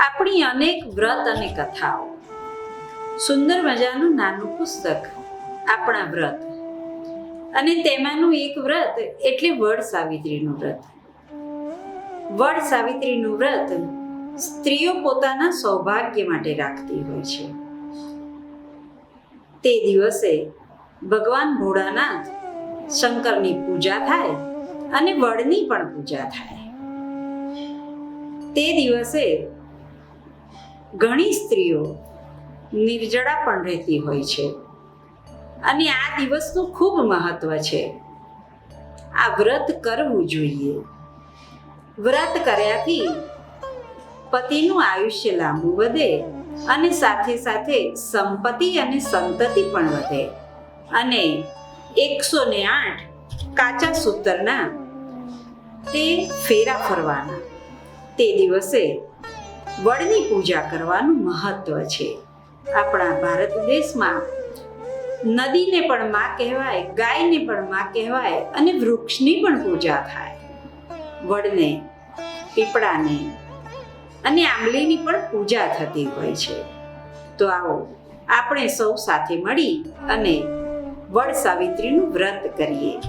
આપણી અનેક વ્રત અને કથાઓ. સુંદર મજાનું નાનું પુસ્તક, આપણા વ્રત. અને તેમાંનું એક વ્રત એટલે વડ સાવિત્રીનું વ્રત. વડ સાવિત્રીનું વ્રત સ્ત્રીઓ પોતાના સૌભાગ્ય માટે રાખતી હોય છે. તે દિવસે ભગવાન ભોળાનાથ શંકરની પૂજા થાય અને વડની પણ પૂજા થાય. તે દિવસે ઘણી સ્ત્રીઓ નિર્જળા પણ રહેતી હોય છે. અને આ દિવસનું ખૂબ મહત્વ છે. આ વ્રત કરવું જોઈએ. વ્રત કર્યાથી પતિનું આયુષ્ય લાંબુ વધે અને સાથે સાથે સંપત્તિ અને સંતતિ પણ વધે. અને એકસો ને આઠ કાચા સૂતરના તે ફેરા ફરવાના. તે દિવસે વડની પૂજા કરવાનું મહત્વ છે. આપણા ભારત દેશમાં નદીને પણ માં કહેવાય, ગાયને પણ માં કહેવાય અને વૃક્ષની પણ પૂજા થાય. વડને, પીપળાને અને આંબલીની પણ પૂજા થતી હોય છે. તો આવો આપણે સૌ સાથે મળી અને વડ સાવિત્રીનું વ્રત કરીએ.